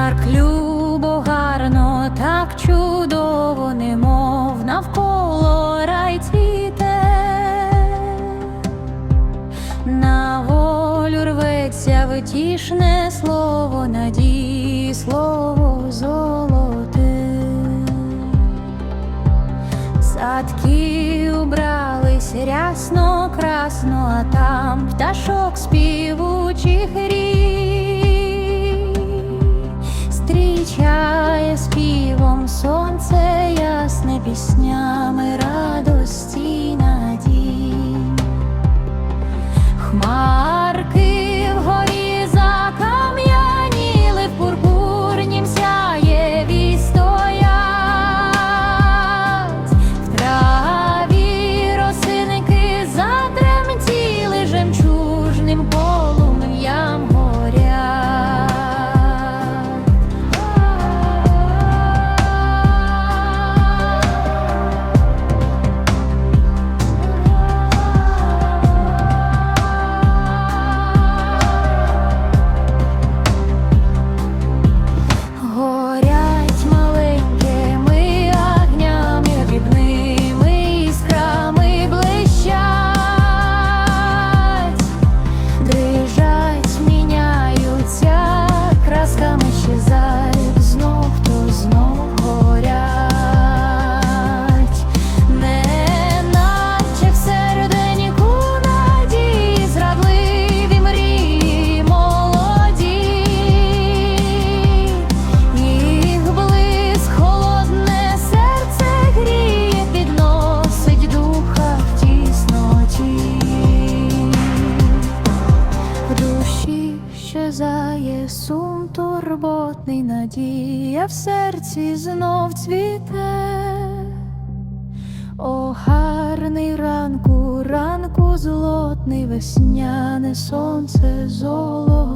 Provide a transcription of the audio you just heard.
Яр любо гарно, так чудово, немов навколо рай цвіте, на волю рветься витішне слово, надії слово золоте, садки убрались рясно, красно, а там пташок співучих рік. Хмарки сум турботний надія, в серці знов цвіте. О, гарний ранку, ранку злотний весняне сонце золоте.